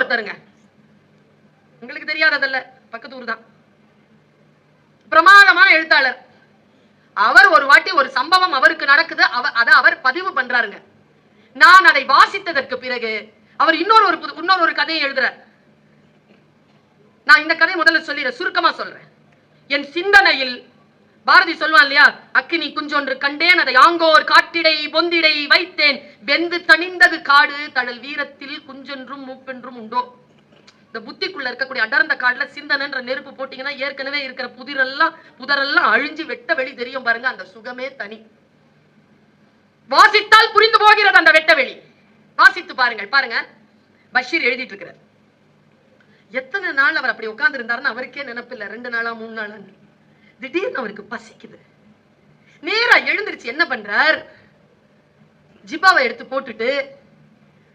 ஒருத்தருங்க. உங்களுக்கு தெரியாததல்ல. பக்கத்து ஊர் தான். பிரமாதமான எழுத்தாளர். அவர் ஒரு வாட்டி ஒரு சம்பவம் அவருக்கு நடக்குது. அதை அவர் பதிவு பண்றாருங்க. நான் அதை வாசித்ததற்கு பிறகு அவர் இன்னொரு ஒரு புது- இன்னொரு ஒரு கதையை எழுதுறார். நான் இந்த கதை முதல்ல சொல்லிடுறேன். சுருக்கமா சொல்றேன். என் சிந்தனையில் பாரதி சொல்வான் இல்லையா? அக்கினி குஞ்சொன்று கண்டேன் அதை ஆங்கோர் காட்டிடை பொந்திடை வைத்தேன். வெந்து தணிந்தது காடு தழல் வீரத்தில் குஞ்சொன்றும் மூப்பென்றும் உண்டோ? இந்த புத்திக்குள்ள இருக்கக்கூடிய அடர்ந்த காடுல சிந்தனன்ற நெருப்பு போட்டீங்கன்னா ஏற்கனவே இருக்கிற புதிரெல்லாம் புதரெல்லாம் அழிஞ்சு வெட்ட வெளி தெரியும் பாருங்க அந்த சுகமே தனி. வாசித்தால் புரிந்து போகிறது அந்த வெட்ட வெளி. வாசித்து பாருங்கள் பாருங்க. பஷீர் எழுதிட்டு இருக்கிறார். எத்தனை நாள் அவர் அப்படி உட்கார்ந்து இருந்தாருன்னு அவருக்கே நினைப்பில்லை. ரெண்டு நாளா மூணு நாளான்னு. திடீர்னு அவருக்கு பசிக்குது. நேரா எழுந்திருச்சு என்ன பண்றார்? ஜிப்பாவை எடுத்து போட்டுட்டு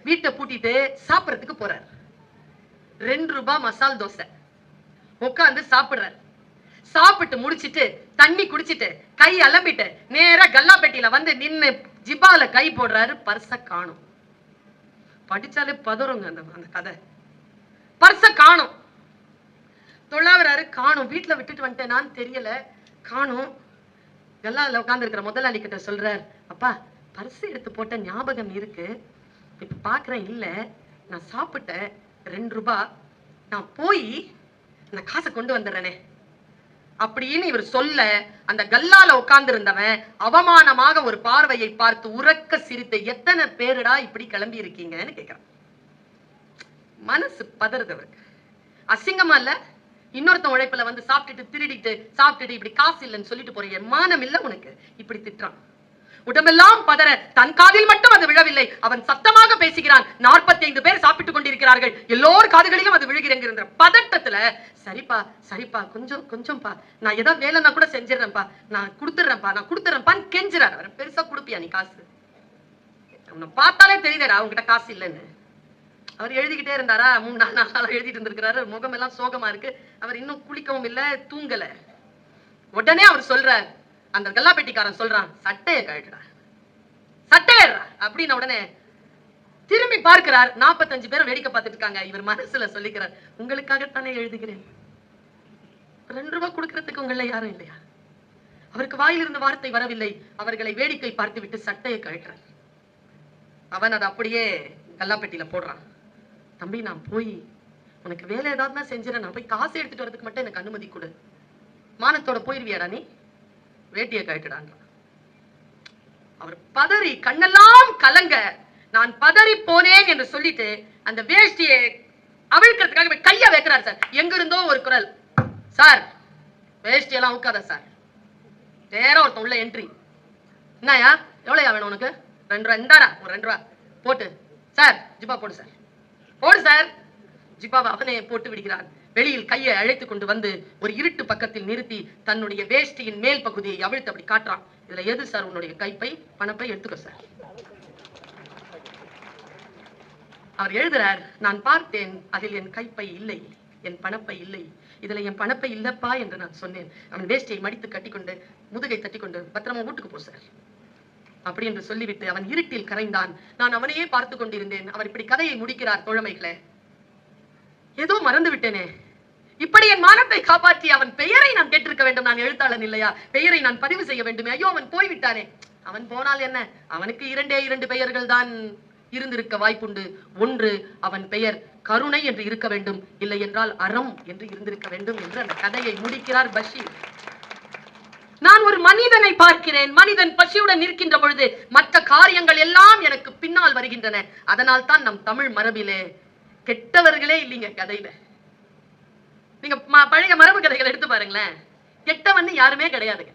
வீட்டை பூட்டிட்டு சாப்பிடறதுக்கு போறார். ரெண்டு ரூபாய் மசால் தோசை. உட்காந்து சாப்பிடுறார். சாப்பிட்டு முடிச்சிட்டு தண்ணி குடிச்சிட்டு கை அலம்பிட்டு நேரா கல்லாப்பெட்டியில வந்து நின்று ஜிபாவில் கை போடுறாரு பர்ச காணும். படிச்சாலே பதறுங்க அந்த அந்த கதை. பர்ச காணும். தொள்ளாவராரு காணும். வீட்டுல விட்டுட்டு வந்துட்டேனான்னு தெரியல. காணும். கல்லால உட்காந்துருக்கிற முதலாளி கிட்ட சொல்றார் அப்பா பரிசு எடுத்து போட்ட ஞாபகம் இருக்கு. இப்ப பாக்குறேன் இல்ல. நான் சாப்பிட்டேன். ரெண்டு ரூபாய் நான் போய் நான் காசை கொண்டு வந்துடுறேனே. அப்படின்னு இவர் சொல்ல அந்த கல்லால உட்கார்ந்து இருந்தவன் அவமானமாக ஒரு பார்வையை பார்த்து உறக்க சிரித்த எத்தனை பேருடா இப்படி கிளம்பி இருக்கீங்கன்னு கேக்குறான். மனசு பதறுது அவருக்கு. அசிங்கமா இல்ல? இன்னொருத்தன் உழைப்புல வந்து சாப்பிட்டுட்டு திருடிட்டு சாப்பிட்டுட்டு இப்படி காசு இல்லைன்னு சொல்லிட்டு போறீங்க மானம் இல்ல உனக்கு. இப்படி திட்டுறான். உடம்பெல்லாம் பதற தன் காதில் மட்டும் அது விழவில்லை. அவன் சத்தமாக பேசுகிறான். 45 பேர் சாப்பிட்டுக் கொண்டிருக்கிறார்கள். எல்லோர் காதுகளிலும் அது விழுகிறங்கிற பதட்டத்துல சரிப்பா சரிப்பா கொஞ்சம் கொஞ்சம்ப்பா நான் ஏதாவது வேலைன்னா கூட செஞ்சிடறேன்ப்பா. நான் கொடுத்துட்றேன்ப்பா நான் கொடுத்துட்றேன்ப்பான்னு கெஞ்சுறாரு. அவரை பெருசா கொடுப்பியா நீ காசு? உன்னை பார்த்தாலே தெரியுதடா அவங்ககிட்ட காசு இல்லைன்னு. அவர் எழுதிக்கிட்டே இருந்தாரா? மூணு நாலு நாலு நாளா எழுதிட்டு இருந்திருக்கிறாரு. முகம் எல்லாம் சோகமா இருக்கு. அவர் இன்னும் குளிக்கவும் இல்ல தூங்கல. உடனே அவர் சொல்றார் அந்த கல்லாப்பெட்டிக்காரன் சொல்றான் சட்டைய கழட்டுடா. சட்டையடுறா அப்படின்னு உடனே திரும்பி பார்க்கிறார். நாற்பத்தஞ்சு பேரும் வேடிக்கை பார்த்துட்டு இருக்காங்க. இவர் மனசுல சொல்லிக்கிறார் உங்களுக்காகத்தானே எழுதுகிறேன். ரெண்டு ரூபாய் கொடுக்கறதுக்கு உங்கள யாரும் இல்லையா? அவருக்கு வாயிலிருந்து வார்த்தை வரவில்லை. அவர்களை வேடிக்கை பார்த்து விட்டு சட்டையை கழட்டுறார் அவன் அதை அப்படியே கல்லாப்பெட்டியில போடுறான். தம்பி நான் போய் உனக்கு வேலை ஏதாவது நான் செஞ்சிடறேன் நான் போய் காசு எடுத்துட்டு வரதுக்கு மட்டும் எனக்கு அனுமதி கொடு. மானத்தோட போயிருவியாடா நீ? வேட்டியை கழட்டுடான்றான். அவர் பதறி கண்ணெல்லாம் கலங்க நான் பதறி போனேன் என்று சொல்லிட்டு அந்த வேஷ்டியை அவிழ்க்கிறதுக்காக போய் கையா வைக்கிறார் சார். எங்க இருந்தோ ஒரு குரல் சார் வேஷ்டியெல்லாம் உட்காத சார். நேரம் ஒருத்தன் உள்ள என்ட்ரி என்னயா எவ்வளோயா வேணும் உனக்கு? ரெண்டு ரூபா இந்தாடா ஒரு ரெண்டு ரூபா. போட்டு சார் ஜிப்பா போடு சார். போடு சார். ஜிபாவை அவனே போட்டு விடுகிறான். வெளியில் கையை அழைத்து கொண்டு வந்து ஒரு இருட்டு பக்கத்தில் நிறுத்தி தன்னுடைய வேஷ்டியின் மேல் பகுதியை அவிழ்த்து அப்படி காட்டுறான். இதுல எது சார் உன்னுடைய கைப்பை? பணப்பை எடுத்துக்கோ சார். அவர் எழுதுறார் நான் பார்த்தேன் அதில் என் கைப்பை இல்லை. என் பணப்பை இல்லை. இதுல என் பணப்பை இல்லப்பா என்று நான் சொன்னேன். அவன் வேஷ்டியை மடித்து கட்டிக்கொண்டு முதுகை தட்டிக்கொண்டு பத்திரமா வீட்டுக்கு போ சார். அப்படி என்று சொல்லிவிட்டு அவன் இருட்டில் கரைந்தான். நான் அவனையே பார்த்து கொண்டிருந்தேன். அவர் இப்படி கதையை முடிக்கிறார் தோழமைகளே. ஏதோ மறந்து விட்டேனே. இப்படி என் மானத்தை காப்பாற்றி அவன் பெயரை நான் கேட்டிருக்க வேண்டும் நான் எழுத்தாளன் இல்லையா? பெயரை நான் பதிவு செய்ய வேண்டுமே. ஐயோ அவன் போய்விட்டானே. அவன் போனால் என்ன? அவனுக்கு இரண்டே இரண்டு பெயர்கள் தான் இருந்திருக்க வாய்ப்புண்டு. ஒன்று அவன் பெயர் கருணை என்று இருக்க வேண்டும். இல்லை என்றால் அறம் என்று இருந்திருக்க வேண்டும் என்று அந்த கதையை முடிக்கிறார் பஷீர். நான் ஒரு மனிதனை பார்க்கிறேன். மனிதன் பசியுடன் இருக்கின்ற பொழுது மற்ற காரியங்கள் எல்லாம் எனக்கு பின்னால் வருகின்றன. அதனால் தான் நம் தமிழ் மரபிலே கெட்டவர்களே இல்லைங்க கதையில. நீங்க பழைய மரபு கதைகளை எடுத்து பாருங்களேன். கெட்டவன் யாருமே கிடையாதுங்க.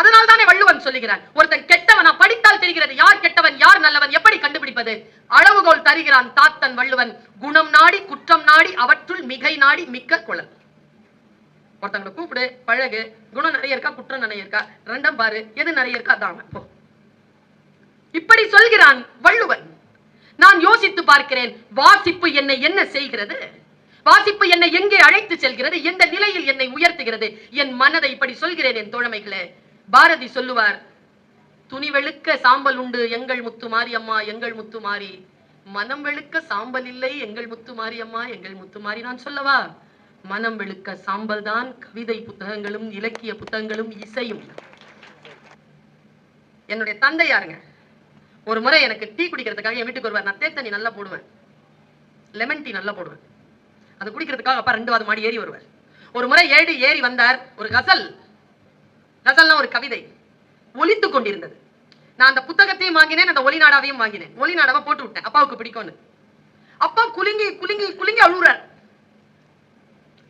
அதனால் தானே வள்ளுவன் சொல்லுகிறான் ஒருத்தன் கெட்டவனா படித்தால் தெரிகிறது யார் கெட்டவன் யார் நல்லவன் எப்படி கண்டுபிடிப்பது? அளவுகோல் தருகிறான் தாத்தன் வள்ளுவன் குணம் நாடி குற்றம் நாடி அவற்றுள் மிகை நாடி மிக்க குழல். ஒருத்தங்களை கூப்பிடு பழகு. குணம் நிறைய இருக்கா குற்றம் நிறைய இருக்கா? ரெண்டம் பாரு. எது நிறைய இருக்கா தாம போ. இப்படி சொல்கிறான் வள்ளுவன் நான் யோசித்து பார்க்கிறேன் வாசிப்பு என்னை என்ன செய்கிறது? வாசிப்பு என்னை எங்கே அழைத்து செல்கிறது? எந்த நிலையில் என்னை உயர்த்துகிறது? என் மனதை இப்படி சொல்கிறேன் என் தோழமைகளே. பாரதி சொல்லுவார் துணி வெளுக்க சாம்பல் உண்டு எங்கள் முத்துமாரி அம்மா எங்கள் முத்து மாரி மனம் வெளுக்க சாம்பல் இல்லை எங்கள் முத்து அம்மா எங்கள் முத்துமாரி நான் சொல்லவா? மனம் வெளுக்க சாம்பல் தான் கவிதை புத்தகங்களும் இலக்கிய புத்தகங்களும் இசையும். என்னுடைய தந்தை யாருங்க? ஒரு முறை எனக்கு டீ குடிக்கிறதுக்காக என் வீட்டுக்கு வருவார். நான் தேத்தண்ணி நல்லா போடுவேன். லெமன் டீ நல்லா போடுவேன். அது குடிக்கிறதுக்காக அப்பா ரெண்டாவது மாடி ஏறி வருவார். ஒரு முறை ஏடி ஏறி வந்தார். ஒரு கசல். கசல்னா ஒரு கவிதை. ஒலித்து கொண்டிருந்தது. நான் அந்த புத்தகத்தையும் வாங்கினேன் அந்த ஒளிநாடாவையும் வாங்கினேன். ஒளிநாடாவை போட்டு விட்டேன். அப்பாவுக்கு பிடிக்கும்னு. அப்பா குலுங்கி குலுங்கி குலுங்கி அழுகுறார்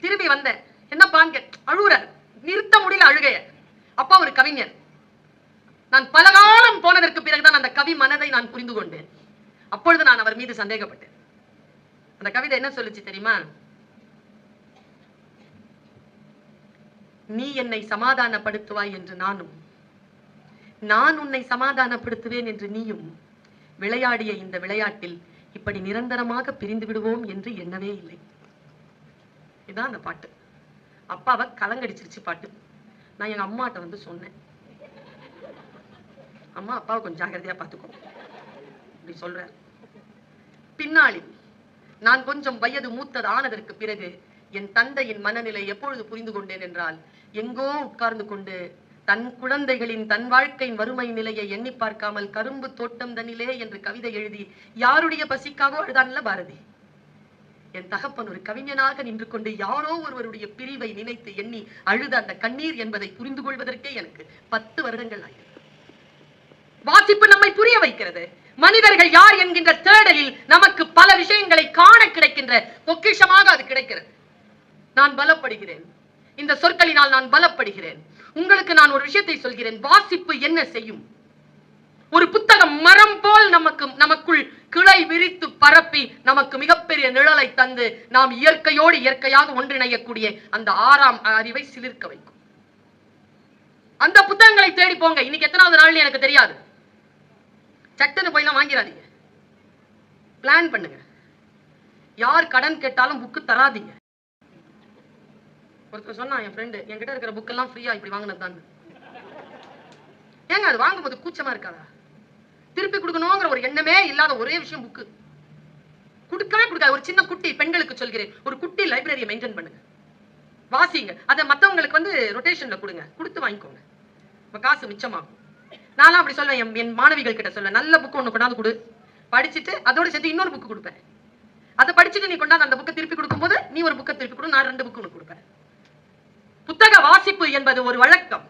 திரும்பி வந்தேன் என்னப்பாங்க அழுகுறார் நிறுத்த முடியல அழுகைய. அப்பா ஒரு கவிஞர் நான் பல காலம் போனதற்கு பிறகுதான் அந்த கவி மனதை நான் புரிந்து கொண்டேன். அப்பொழுது நான் அவர் மீது சந்தேகப்பட்டேன். அந்த கவிதை என்ன சொல்லுச்சு தெரியுமா? நீ என்னை சமாதானப்படுத்துவாய் என்று நானும் நான் உன்னை சமாதானப்படுத்துவேன் என்று நீயும் விளையாடிய இந்த விளையாட்டில் இப்படி நிரந்தரமாக பிரிந்து விடுவோம் என்று எண்ணவே இல்லை. இதான் அந்த பாட்டு. அப்பாவை கலங்கடிச்சிருச்சு பாட்டு. நான் எங்க அம்மாட்ட வந்து சொன்னேன். அம்மா அப்பாவை கொஞ்சம் ஜாக்கிரதையா பார்த்துக்கோ அப்படி சொல்றார். பின்னாளில் நான் கொஞ்சம் வயது மூத்தது ஆனதற்கு பிறகு என் தந்தையின் மனநிலை எப்பொழுது புரிந்து கொண்டேன் என்றால் எங்கோ உட்கார்ந்து கொண்டு தன் குழந்தைகளின் தன் வாழ்க்கையின் வறுமை நிலையை எண்ணி பார்க்காமல் கரும்பு தோட்டம் தனிலே என்று கவிதை எழுதி யாருடைய பசிக்காகவோ அழுதான்ல பாரதி? என் தகப்பன் ஒரு கவிஞனாக நின்று கொண்டு யாரோ ஒருவருடைய பிரிவை நினைத்து எண்ணி அழுத அந்த கண்ணீர் என்பதை புரிந்து கொள்வதற்கே எனக்கு பத்து வருடங்கள் ஆகிறது வாசிப்பு நம்மை புரிய வைக்கிறது. மனிதர்கள் யார் என்கின்ற தேடலில் நமக்கு பல விஷயங்களை காண கிடைக்கின்ற பொக்கிஷமாக அது கிடைக்கிறது. நான் பலப்படுகிறேன். இந்த சொற்களினால் நான் பலப்படுகிறேன். உங்களுக்கு நான் ஒரு விஷயத்தை சொல்கிறேன். வாசிப்பு என்ன செய்யும்? ஒரு புத்தகம் மரம் போல் நமக்கு நமக்குள் கிளை விரித்து பரப்பி நமக்கு மிகப்பெரிய நிழலை தந்து நாம் இயற்கையோடு இயற்கையாக ஒன்றிணையக்கூடிய அந்த ஆறாம் அறிவை சிலிர்க்க வைக்கும். அந்த புத்தகங்களை தேடி போங்க. இன்னைக்கு எத்தனாவது நாள்னு எனக்கு தெரியாது. சட்டுன்னு போயெல்லாம் வாங்கிடாதீங்க பிளான் பண்ணுங்க. யார் கடன் கேட்டாலும் புக்கு தராதீங்க. ஒருத்தர் சொன்னா என் ஃப்ரெண்டு என்கிட்ட இருக்கிற புக்கெல்லாம் ஃப்ரீயா இப்படி வாங்கினது தான் ஏங்க அது வாங்கும்போது கூச்சமா இருக்காதா? திருப்பி கொடுக்கணுங்கிற ஒரு எண்ணமே இல்லாத ஒரே விஷயம் புக்கு கொடுக்கவே கொடுக்காது. ஒரு சின்ன குட்டி பெண்களுக்கு சொல்கிறேன். ஒரு குட்டி லைப்ரரியை மெயின்டைன் பண்ணுங்க. வாசிங்க. அதை மத்தவங்களுக்கு வந்து ரொட்டேஷன்ல கொடுங்க. கொடுத்து வாங்கிக்கோங்க. இப்போ காசு மிச்சமாகும். நானும் அப்படி சொல்லுவேன் என் என் மாணவிகள் கிட்ட சொல்ல நல்ல புக்கு ஒன்று கொண்டாந்து கொடு. படிச்சுட்டு அதோட சேர்த்து இன்னொரு புக்கு கொடுப்பேன். அதை படிச்சுட்டு நீ கொண்டாந்து அந்த புக்கை திருப்பி கொடுக்கும்போது நீ ஒரு புக்கை திருப்பி கொடு. நான் ரெண்டு புக்கு உனக்கு கொடுப்பேன். புத்தக வாசிப்பு என்பது ஒரு வழக்கம்.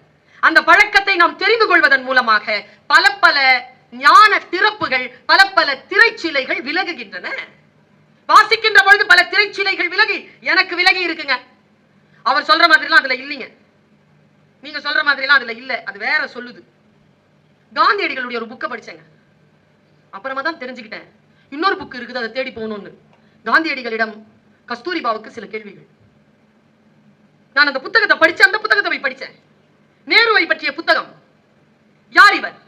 அந்த பழக்கத்தை நாம் தெரிந்து கொள்வதன் மூலமாக பல பல ஞான திறப்புகள் பல பல திரைச்சிலைகள் விலகுகின்றன. வாசிக்கின்ற பொழுது பல திரைச்சிலைகள் விலகி எனக்கு விலகி இருக்குங்க. அவர் சொல்ற மாதிரிலாம் அதுல இல்லைங்க. நீங்க சொல்ற மாதிரிலாம் அதுல இல்ல. அது வேற சொல்லுது. காந்தியடிகளுடைய ஒரு புக்கை படிச்சேங்க. அப்புறமா தான் தெரிஞ்சுக்கிட்டேன். இன்னொரு புக் இருக்குது அதை தேடி போகணும்னு. காந்தியடிகளிடம் கஸ்தூரிபாவுக்கு சில கேள்விகள். நான் அந்த புத்தகத்தை படிச்சேன் அந்த புத்தகத்தை போய் படிச்சேன். நேருவை பற்றிய புத்தகம் யார் இவர்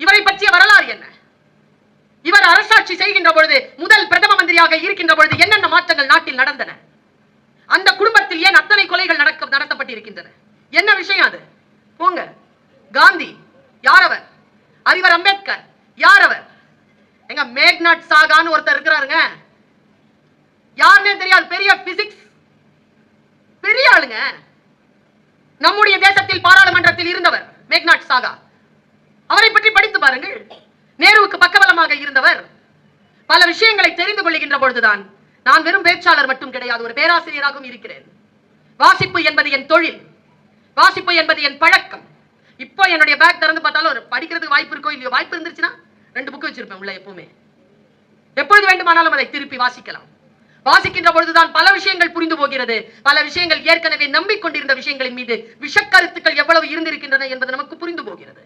இவரை பற்றிய வரலாறு என்ன ஆட்சி செய்கின்ற பொழுது முதல் பிரதம மந்திரியாக இருக்கின்ற பொழுது என்னென்ன மாற்றங்கள் நாட்டில் நடந்தன? அந்த குடும்பத்தில் ஏன் அத்தனை கொலைகள் நடக்க நடத்தப்பட்டிருக்கின்றன? என்ன விஷயம் அது? போங்க. காந்தி யார் அவர் அறிவர் அம்பேத்கர் யார் அவர் எங்க மேக்நாட் சாகான்னு ஒருத்தர் இருக்கிறாருங்க. யாருன்னே தெரியாது பெரிய பிசிக்ஸ் பெரிய ஆளுங்க. நம்முடைய தேசத்தில் பாராளுமன்றத்தில் இருந்தவர் மேக்நாட் சாகா. அவரை பற்றி படித்து பாருங்கள். நேருவுக்கு பக்கபலமாக இருந்தவர் பல விஷயங்களை தெரிந்து கொள்கின்ற பொழுதுதான் நான் வெறும் பேச்சாளர் மட்டும் கிடையாது ஒரு பேராசிரியராகவும் இருக்கிறேன். வாசிப்பு என்பது என் தொழில். வாசிப்பு என்பது என் பழக்கம். இப்போ என்னுடைய பேக் திறந்து பார்த்தாலும் ஒரு படிக்கிறதுக்கு வாய்ப்பு இருக்கோ இல்லையோ வாய்ப்பு இருந்துச்சுன்னா ரெண்டு புக்கு வச்சிருப்பேன் உள்ள எப்பவுமே. எப்பொழுது வேண்டுமானாலும் அதை திருப்பி வாசிக்கலாம். வாசிக்கின்ற பொழுதுதான் பல விஷயங்கள் புரிந்து போகிறது. பல விஷயங்கள் ஏற்கனவே நம்பிக்கொண்டிருந்த விஷயங்களின் மீது விஷக்கருத்துக்கள் எவ்வளவு இருந்திருக்கின்றன என்பது நமக்கு புரிந்து போகிறது.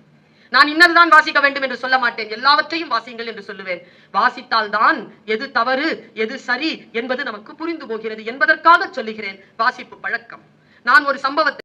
நான் இன்னதுதான் வாசிக்க வேண்டும் என்று சொல்ல மாட்டேன். எல்லாவற்றையும் வாசியுங்கள் என்று சொல்லுவேன். வாசித்தால் தான் எது தவறு எது சரி என்பது நமக்கு புரிந்து போகிறது என்பதற்காக சொல்லுகிறேன். வாசிப்பு பழக்கம். நான் ஒரு சம்பவத்தை